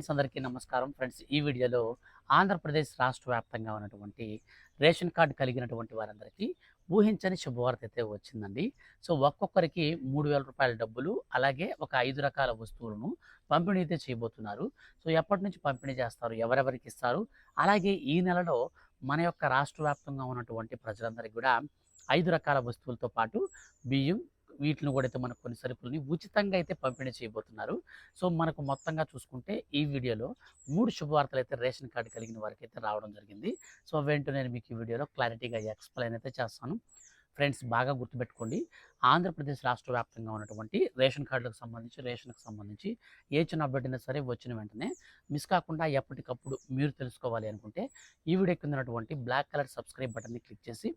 Friends అందరికీ నమస్కారం. Friends ఈ వీడియోలో ఆంధ్రప్రదేశ్ రాష్ట్ర వ్యాప్తంగా ఉన్నటువంటి రేషన్ కార్డు కలిగినటువంటి వారందరికీ ఊహించని శుభవార్త అయితే వచ్చిందండి. సో ఒక్కొక్కరికి మూడు వేల రూపాయల డబ్బులు అలాగే ఒక ఐదు రకాల వస్తువులను పంపిణీ అయితే చేయబోతున్నారు. సో ఎప్పటి నుంచి పంపిణీ చేస్తారు ఎవరెవరికి ఇస్తారు అలాగే ఈ నెలలో మన యొక్క రాష్ట్ర వ్యాప్తంగా ఉన్నటువంటి ప్రజలందరికీ కూడా ఐదు రకాల వస్తువులతో పాటు బియ్యం వీటిని కూడా అయితే మనకు కొన్ని సరుకులని ఉచితంగా అయితే పంపిణీ చేయబోతున్నారు. సో మనకు మొత్తంగా చూసుకుంటే ఈ వీడియోలో మూడు శుభవార్తలు అయితే రేషన్ కార్డు కలిగిన వారికి అయితే రావడం జరిగింది. సో వెంటనే నేను మీకు ఈ వీడియోలో క్లారిటీగా ఎక్స్ప్లెయిన్ అయితే చేస్తాను. ఫ్రెండ్స్ బాగా గుర్తుపెట్టుకోండి. ఆంధ్రప్రదేశ్ రాష్ట్ర వ్యాప్తంగా ఉన్నటువంటి రేషన్ కార్డులకు సంబంధించి రేషన్కి సంబంధించి ఏ చిన్న అప్డేట్ అయినా సరే వచ్చిన వెంటనే మిస్ కాకుండా ఎప్పటికప్పుడు మీరు తెలుసుకోవాలి అనుకుంటే ఈ వీడియో కింద ఉన్నటువంటి బ్లాక్ కలర్ సబ్స్క్రైబ్ బటన్ని క్లిక్ చేసి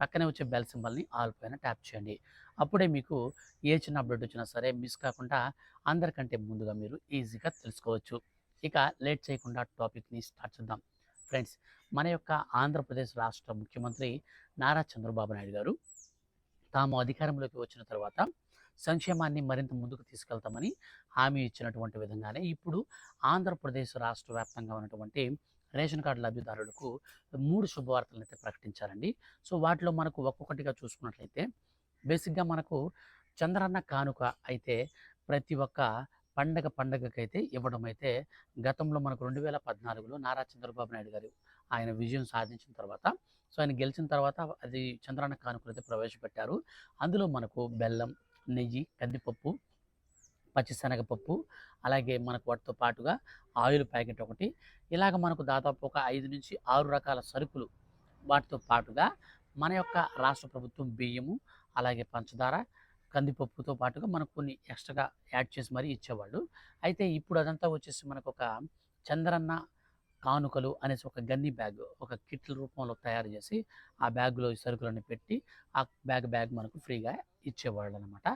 పక్కనే వచ్చే బెల్ సింబల్ని ఆల్ పైన ట్యాప్ చేయండి. అప్పుడే మీకు ఏ చిన్న అప్డేట్ వచ్చినా సరే మిస్ కాకుండా అందరికంటే ముందుగా మీరు ఈజీగా తెలుసుకోవచ్చు. ఇక లేట్ చేయకుండా టాపిక్ని స్టార్ట్ చేద్దాం. ఫ్రెండ్స్ మన యొక్క ఆంధ్రప్రదేశ్ రాష్ట్ర ముఖ్యమంత్రి నారా చంద్రబాబు నాయుడు గారు తాము అధికారంలోకి వచ్చిన తర్వాత సంక్షేమాన్ని మరింత ముందుకు తీసుకెళ్తామని హామీ ఇచ్చినటువంటి విధంగానే ఇప్పుడు ఆంధ్రప్రదేశ్ రాష్ట్ర వ్యాప్తంగా ఉన్నటువంటి రేషన్ కార్డు లబ్ధిదారులకు మూడు శుభవార్తలను అయితే ప్రకటించారండి. సో వాటిలో మనకు ఒక్కొక్కటిగా చూసుకున్నట్లయితే బేసిక్గా మనకు చంద్రన్న కానుక అయితే ప్రతి ఒక్క పండగ పండగకైతే ఇవ్వడం అయితే గతంలో మనకు రెండు వేల పద్నాలుగులో నారా చంద్రబాబు నాయుడు గారు ఆయన విజయం సాధించిన తర్వాత సో ఆయన గెలిచిన తర్వాత అది చంద్రన్న కానుకలు అయితే ప్రవేశపెట్టారు. అందులో మనకు బెల్లం నెయ్యి కందిపప్పు పచ్చిశనగపప్పు అలాగే మనకు వాటితో పాటుగా ఆయిల్ ప్యాకెట్ ఒకటి. ఇలాగ మనకు దాదాపు ఒక ఐదు నుంచి ఆరు రకాల సరుకులు వాటితో పాటుగా మన యొక్క రాష్ట్ర ప్రభుత్వం బియ్యము అలాగే పంచదార కందిపప్పుతో పాటుగా మనకు కొన్ని ఎక్స్ట్రాగా యాడ్ చేసి మరీ ఇచ్చేవాళ్ళు. అయితే ఇప్పుడు అదంతా వచ్చేసి మనకు ఒక చంద్రన్న కానుకలు అనేసి ఒక గన్ని బ్యాగ్ ఒక కిట్ల రూపంలో తయారు చేసి ఆ బ్యాగ్లో ఈ సరుకులన్నీ పెట్టి ఆ బ్యాగ్ బ్యాగ్ మనకు ఫ్రీగా ఇచ్చేవాళ్ళు అనమాట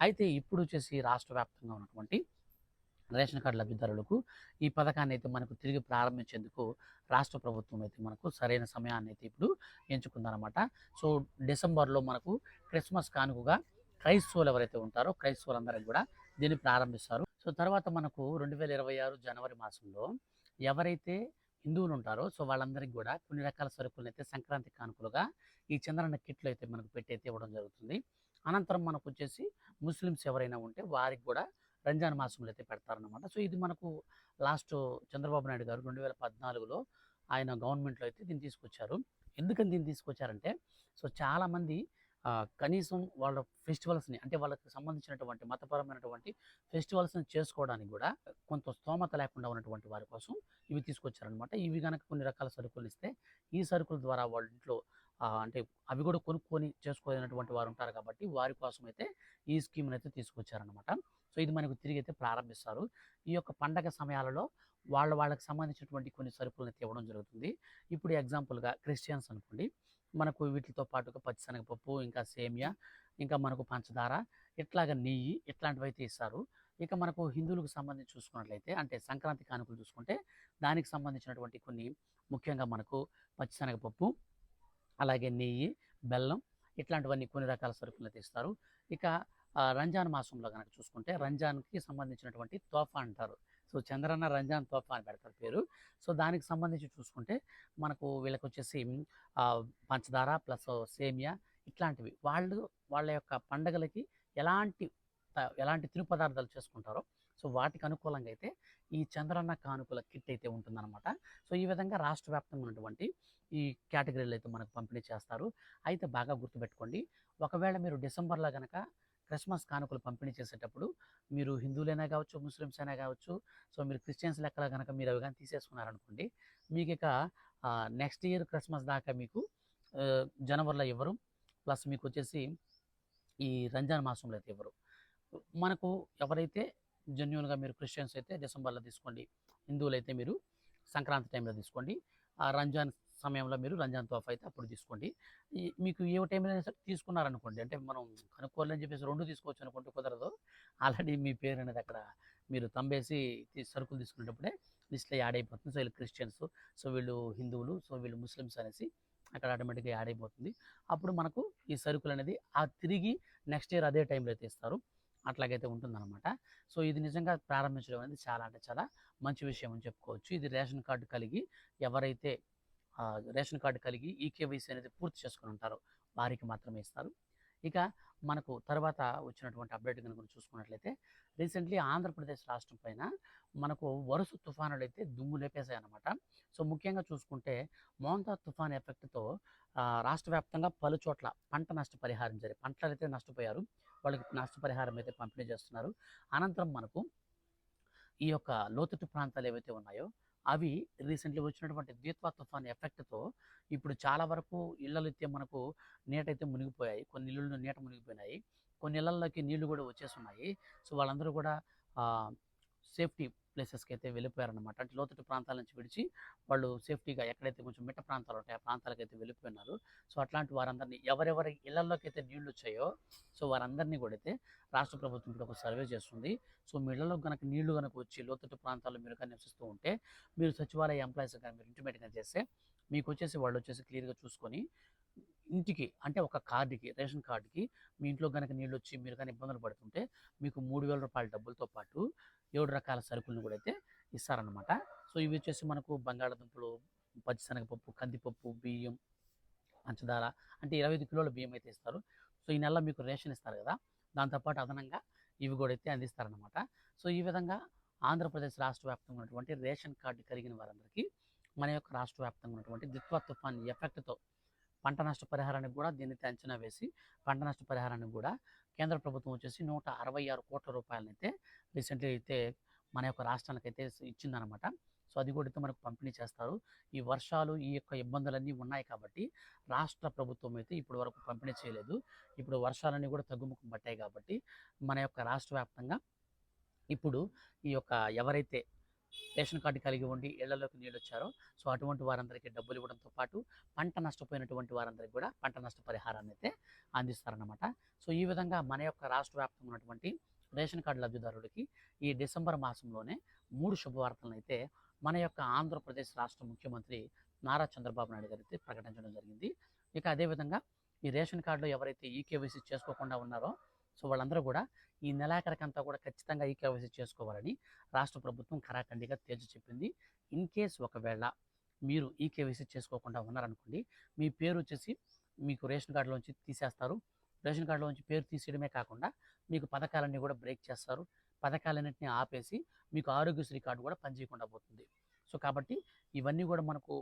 అయితే ఇప్పుడు వచ్చేసి రాష్ట్ర వ్యాప్తంగా ఉన్నటువంటి రేషన్ కార్డు లబ్ధిదారులకు ఈ పథకాన్ని అయితే మనకు తిరిగి ప్రారంభించేందుకు రాష్ట్ర ప్రభుత్వం అయితే మనకు సరైన సమయాన్ని అయితే ఇప్పుడు ఎంచుకుందనమాట సో డిసెంబర్లో మనకు క్రిస్మస్ కానుకగా క్రైస్తవులు ఎవరైతే ఉంటారో క్రైస్తవులందరికీ కూడా దీన్ని ప్రారంభిస్తారు. సో తర్వాత మనకు రెండు వేల ఇరవై ఆరు జనవరి మాసంలో ఎవరైతే హిందువులు ఉంటారో సో వాళ్ళందరికీ కూడా కొన్ని రకాల సరుకులను అయితే సంక్రాంతి కానుకలుగా ఈ చంద్రన్న కిట్లు అయితే మనకు పెట్టి అయితే ఇవ్వడం జరుగుతుంది. అనంతరం మనకు వచ్చేసి ముస్లిమ్స్ ఎవరైనా ఉంటే వారికి కూడా రంజాన్ మాసంలో అయితే పెడతారనమాట సో ఇది మనకు లాస్ట్ చంద్రబాబు నాయుడు గారు రెండు వేల పద్నాలుగులో ఆయన గవర్నమెంట్లో అయితే దీన్ని తీసుకొచ్చారు. ఎందుకని దీన్ని తీసుకొచ్చారంటే సో చాలామంది కనీసం వాళ్ళ ఫెస్టివల్స్ని అంటే వాళ్ళకి సంబంధించినటువంటి మతపరమైనటువంటి ఫెస్టివల్స్ని చేసుకోవడానికి కూడా కొంత స్తోమత లేకుండా ఉన్నటువంటి వారి కోసం ఇవి తీసుకొచ్చారనమాట ఇవి కనుక కొన్ని రకాల సరుకులు ఇస్తే ఈ సరుకుల ద్వారా వాళ్ళ ఇంట్లో అంటే అవి కూడా కొనుక్కొని చేసుకోలేనటువంటి వారు ఉంటారు కాబట్టి వారి కోసం అయితే ఈ స్కీమ్ని అయితే తీసుకొచ్చారనమాట సో ఇది మనకు తిరిగి అయితే ప్రారంభిస్తారు. ఈ యొక్క పండగ సమయాలలో వాళ్ళ వాళ్ళకి సంబంధించినటువంటి కొన్ని సరుకులను అయితే ఇవ్వడం జరుగుతుంది. ఇప్పుడు ఎగ్జాంపుల్గా క్రిస్టియన్స్ అనుకోండి. మనకు వీటితో పాటుగా పచ్చిశనగపప్పు ఇంకా సేమియా ఇంకా మనకు పంచదార ఇట్లాగ నెయ్యి ఇట్లాంటివి అయితే ఇస్తారు. ఇక మనకు హిందువులకు సంబంధించి చూసుకున్నట్లయితే అంటే సంక్రాంతి కానుకలు చూసుకుంటే దానికి సంబంధించినటువంటి కొన్ని ముఖ్యంగా మనకు పచ్చిశనగపప్పు అలాగే నెయ్యి బెల్లం ఇట్లాంటివన్నీ కొన్ని రకాల సరుకులు తీస్తారు ఇక రంజాన్ మాసంలో కనుక చూసుకుంటే రంజాన్కి సంబంధించినటువంటి తోఫా అంటారు. సో చంద్రన్న రంజాన్ తోఫా అని పెడతారు పేరు. సో దానికి సంబంధించి చూసుకుంటే మనకు వీళ్ళకి వచ్చేసి పంచదార ప్లస్ సేమియా ఇట్లాంటివి. వాళ్ళు వాళ్ళ యొక్క పండగలకి ఎలాంటి ఎలాంటి తిను పదార్థాలు చేసుకుంటారో సో వాటికి అనుకూలంగా అయితే ఈ చంద్రన్న కానుకల కిట్ అయితే ఉంటుందన్నమాట. సో ఈ విధంగా రాష్ట్ర వ్యాప్తంగా ఉన్నటువంటి ఈ కేటగిరీలు అయితే మనకు పంపిణీ చేస్తారు. అయితే బాగా గుర్తుపెట్టుకోండి ఒకవేళ మీరు డిసెంబర్లో కనుక క్రిస్మస్ కానుకలు పంపిణీ చేసేటప్పుడు మీరు హిందువులైనా కావచ్చు ముస్లిమ్స్ అయినా కావచ్చు సో మీరు క్రిస్టియన్స్ లెక్కల కనుక మీరు అవి కానీ తీసేసుకున్నారనుకోండి మీకు ఇక నెక్స్ట్ ఇయర్ క్రిస్మస్ దాకా మీకు జనవరిలో ఇవ్వరు. ప్లస్ మీకు వచ్చేసి ఈ రంజాన్ మాసంలో అయితే ఇవ్వరు. మనకు ఎవరైతే జెన్యున్గా మీరు క్రిస్టియన్స్ అయితే డిసెంబర్లో తీసుకోండి. హిందువులు అయితే మీరు సంక్రాంతి టైంలో తీసుకోండి. ఆ రంజాన్ సమయంలో మీరు రంజాన్ తోఫా అయితే అప్పుడు తీసుకోండి. మీకు ఏ టైంలో అయినా సరే తీసుకున్నారనుకోండి అంటే మనం కనుక్కోవాలని చెప్పేసి రెండు తీసుకోవచ్చు అనుకుంటే కుదరదు. ఆల్రెడీ మీ పేరు అనేది అక్కడ మీరు తంబేసి సరుకులు తీసుకునేటప్పుడే లిస్ట్లో యాడ్ అయిపోతుంది. సో వీళ్ళు క్రిస్టియన్స్ సో వీళ్ళు హిందువులు సో వీళ్ళు ముస్లిమ్స్ అనేసి అక్కడ ఆటోమేటిక్గా యాడ్ అయిపోతుంది. అప్పుడు మనకు ఈ సరుకులు అనేది ఆ తిరిగి నెక్స్ట్ ఇయర్ అదే టైంలో అయితే ఇస్తారు. అట్లాగైతే ఉంటుందన్నమాట. సో ఇది నిజంగా ప్రారంభించడం అనేది చాలా అంటే చాలా మంచి విషయం అని చెప్పుకోవచ్చు. ఇది రేషన్ కార్డు కలిగి ఎవరైతే రేషన్ కార్డు కలిగి ఈకేవైసీ అనేది పూర్తి చేసుకుని ఉంటారో వారికి మాత్రమే ఇస్తారు. ఇక మనకు తర్వాత వచ్చినటువంటి అప్డేట్ కనుక చూసుకున్నట్లయితే రీసెంట్లీ ఆంధ్రప్రదేశ్ రాష్ట్రం పైన మనకు వరుస తుఫానులు అయితే దుమ్ము లేపేశాయి అనమాట సో ముఖ్యంగా చూసుకుంటే మోంతా తుఫాన్ ఎఫెక్ట్తో రాష్ట్ర వ్యాప్తంగా పలు చోట్ల పంట నష్టపరిహారం జరిగి పంటలు అయితే నష్టపోయారు. వాళ్ళకి నష్టపరిహారం అయితే పంపిణీ చేస్తున్నారు. అనంతరం మనకు ఈ యొక్క లోతట్టు ప్రాంతాలు ఏవైతే ఉన్నాయో అవి రీసెంట్లీ వచ్చినటువంటి ద్వీత్వా తుఫాన్ ఎఫెక్ట్తో ఇప్పుడు చాలా వరకు ఇళ్ళలు అయితే మనకు నీటైతే మునిగిపోయాయి. కొన్ని ఇళ్ళు నీట మునిగిపోయినాయి. కొన్ని ఇళ్ళల్లోకి నీళ్ళు కూడా వచ్చేస్తున్నాయి సో వాళ్ళందరూ కూడా సేఫ్టీ ప్లేసెస్కి అయితే వెళ్ళిపోయారనమాట అంటే లోతట్టు ప్రాంతాల నుంచి విడిచి వాళ్ళు సేఫ్టీగా ఎక్కడైతే కొంచెం మిట్ట ప్రాంతాలు ఉంటాయో ఆ ప్రాంతాలకు అయితే వెళ్ళిపోయినారు. సో అట్లాంటి వారందరినీ ఎవరెవరి ఇళ్ళలోకి అయితే నీళ్ళు వచ్చాయో సో వారందరినీ కూడా అయితే రాష్ట్ర ప్రభుత్వం ఇప్పుడు ఒక సర్వే చేస్తుంది. సో మీ ఇళ్ళలోకి కనుక నీళ్ళు కనుక వచ్చి లోతట్టు ప్రాంతాల్లో మీరు కానీ నివసిస్తూ ఉంటే మీరు సచివాలయ ఎంప్లాయీస్ కానీ మీరు ఇంటిమేట్గా చేస్తే మీకు వచ్చేసి వాళ్ళు వచ్చేసి క్లియర్గా చూసుకొని ఇంటికి అంటే ఒక కార్డుకి రేషన్ కార్డుకి మీ ఇంట్లో కనుక నీళ్ళు వచ్చి మీరు కానీ ఇబ్బందులు పడుతుంటే మీకు మూడు వేల రూపాయల డబ్బులతో పాటు ఏడు రకాల సరుకులను కూడా అయితే ఇస్తారనమాట సో ఇవి వచ్చేసి మనకు బంగాళాదుంపలు పచ్చిశనగపప్పు కందిపప్పు బియ్యం పంచదార అంటే ఇరవై ఐదు కిలోల బియ్యం అయితే ఇస్తారు. సో ఈ నెల మీకు రేషన్ ఇస్తారు కదా దాంతోపాటు అదనంగా ఇవి కూడా అయితే అందిస్తారనమాట సో ఈ విధంగా ఆంధ్రప్రదేశ్ రాష్ట్ర వ్యాప్తంగా ఉన్నటువంటి రేషన్ కార్డు కలిగిన వారందరికీ మన యొక్క రాష్ట్ర వ్యాప్తంగా ఉన్నటువంటి ద్విత్వ తుఫాన్ ఎఫెక్ట్తో పంట నష్ట పరిహారానికి కూడా దీన్ని అంచనా వేసి పంట నష్ట పరిహారానికి కూడా కేంద్ర ప్రభుత్వం వచ్చేసి నూట అరవై ఆరు కోట్ల రూపాయలనైతే రీసెంట్లీ అయితే మన యొక్క రాష్ట్రానికి అయితే ఇచ్చిందనమాట సో అది కూడా అయితే మనకు పంపిణీ చేస్తారు. ఈ వర్షాలు ఈ యొక్క ఇబ్బందులన్నీ ఉన్నాయి కాబట్టి రాష్ట్ర ప్రభుత్వం అయితే ఇప్పటి వరకు పంపిణీ చేయలేదు. ఇప్పుడు వర్షాలన్నీ కూడా తగ్గుముఖం పట్టాయి కాబట్టి మన యొక్క రాష్ట్ర వ్యాప్తంగా ఇప్పుడు ఈ యొక్క ఎవరైతే రేషన్ కార్డు కలిగి ఉండి ఇళ్ళలోకి నీళ్ళు వచ్చారో సో అటువంటి వారందరికీ డబ్బులు ఇవ్వడంతో పాటు పంట నష్టపోయినటువంటి వారందరికీ కూడా పంట నష్ట పరిహారాన్ని అయితే అందిస్తారన్నమాట. సో ఈ విధంగా మన యొక్క రాష్ట్ర వ్యాప్తంగా ఉన్నటువంటి రేషన్ కార్డు లబ్ధిదారుడికి ఈ డిసెంబర్ మాసంలోనే మూడు శుభవార్తలను అయితే మన యొక్క ఆంధ్రప్రదేశ్ రాష్ట్ర ముఖ్యమంత్రి నారా చంద్రబాబు నాయుడు గారు అయితే ప్రకటించడం జరిగింది. ఇక అదేవిధంగా ఈ రేషన్ కార్డులో ఎవరైతే ఈకేవైసీ చేసుకోకుండా ఉన్నారో సో వాళ్ళందరూ కూడా ఈ నెలాఖరికంతా కూడా ఖచ్చితంగా ఈ కేవైసీ చేసుకోవాలని రాష్ట్ర ప్రభుత్వం కరాఖండిగా తేల్చి చెప్పింది. ఇన్ కేస్ ఒకవేళ మీరు ఈ కేవైసీ చేసుకోకుండా ఉన్నారనుకోండి మీ పేరు వచ్చేసి మీకు రేషన్ కార్డులోంచి తీసేస్తారు. రేషన్ కార్డులోంచి పేరు తీసేయడమే కాకుండా మీకు పథకాలన్నీ కూడా బ్రేక్ చేస్తారు. పథకాలన్నింటినీ ఆపేసి మీకు ఆరోగ్యశ్రీ కార్డు కూడా పనిచేయకుండా పోతుంది. సో కాబట్టి ఇవన్నీ కూడా మనకు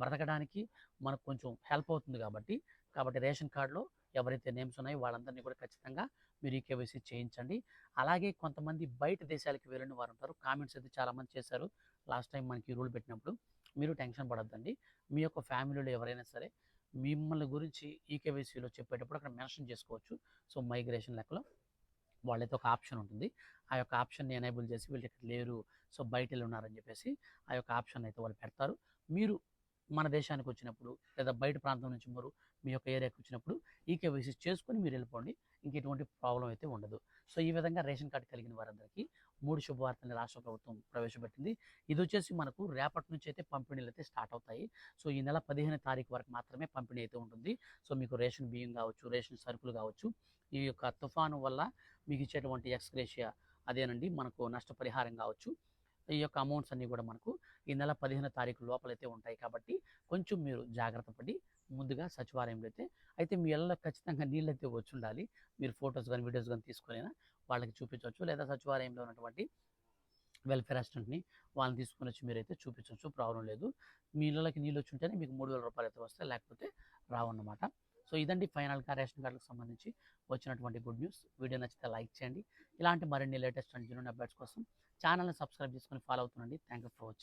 బ్రతకడానికి మనకు కొంచెం హెల్ప్ అవుతుంది కాబట్టి కాబట్టి రేషన్ కార్డులో ఎవరైతే నేమ్స్ ఉన్నాయో వాళ్ళందరినీ కూడా ఖచ్చితంగా మీరు ఈ కేవైసీ చేయించండి. అలాగే కొంతమంది బయట దేశాలకు వెళ్ళిన వారు ఉంటారు. కామెంట్స్ అయితే చాలామంది చేశారు లాస్ట్ టైం మనకి రూల్ పెట్టినప్పుడు. మీరు టెన్షన్ పడొద్దండి. మీ యొక్క ఫ్యామిలీలో ఎవరైనా సరే మిమ్మల్ని గురించి ఈ కేవైసీలో చెప్పేటప్పుడు అక్కడ మెన్షన్ చేసుకోవచ్చు. సో మైగ్రేషన్ లెక్కలో వాళ్ళైతే ఒక ఆప్షన్ ఉంటుంది. ఆ యొక్క ఆప్షన్ని ఎనేబుల్ చేసి వీళ్ళు ఇక్కడ లేరు. సో బయట వెళ్ళి ఉన్నారని చెప్పేసి ఆ యొక్క ఆప్షన్ అయితే వాళ్ళు పెడతారు. మీరు మన దేశానికి వచ్చినప్పుడు లేదా బయట ప్రాంతం నుంచి మీరు మీ యొక్క ఏరియాకి వచ్చినప్పుడు ఈ కేవైసీ చేసుకుని మీరు వెళ్ళిపోండి. ఇంక ఎటువంటి ప్రాబ్లం అయితే ఉండదు. సో ఈ విధంగా రేషన్ కార్డు కలిగిన వారందరికీ మూడు శుభవార్తల్ని రాష్ట్ర ప్రభుత్వం ప్రవేశపెట్టింది. ఇది వచ్చేసి మనకు రేపటి నుంచి అయితే పంపిణీలు అయితే స్టార్ట్ అవుతాయి. సో ఈ నెల పదిహేను తారీఖు వరకు మాత్రమే పంపిణీ అయితే ఉంటుంది. సో మీకు రేషన్ బియ్యం కావచ్చు రేషన్ సరుకులు కావచ్చు ఈ యొక్క తుఫాను వల్ల మీకు ఇచ్చేటువంటి ఎక్స్గ్రేషియా అదేనండి మనకు నష్టపరిహారం కావచ్చు. ఈ యొక్క అమౌంట్స్ అన్నీ కూడా మనకు ఈ నెల పదిహేను తారీఖు లోపలైతే ఉంటాయి కాబట్టి కొంచెం మీరు జాగ్రత్త పడి ముందుగా సచివాలయంలో అయితే అయితే మీ ఇళ్ళలో ఖచ్చితంగా నీళ్ళైతే వచ్చి ఉండాలి మీరు ఫొటోస్ కానీ వీడియోస్ కానీ తీసుకునేనా వాళ్ళకి చూపించవచ్చు. లేదా సచివాలయంలో ఉన్నటువంటి వెల్ఫేర్ అసిస్టెంట్ని వాళ్ళని తీసుకుని వచ్చి మీరైతే చూపించవచ్చు. ప్రాబ్లం లేదు. మీ ఇళ్ళకి నీళ్ళు వచ్చి ఉంటేనే మీకు మూడు వేల రూపాయలు అయితే వస్తాయి. లేకపోతే రావన్నమాట. సో ఇదండి ఫైనల్గా రేషన్ కార్డులకు సంబంధించి వచ్చినటువంటి గుడ్ న్యూస్. వీడియో నచ్చితే లైక్ చేయండి. ఇలాంటి మరిన్ని లేటెస్ట్ అండ్ జూనియర్ అప్డేట్స్ కోసం ఛానల్ని సబ్స్క్రైబ్ చేసుకొని follow అవుతుండండి. Thank you for watching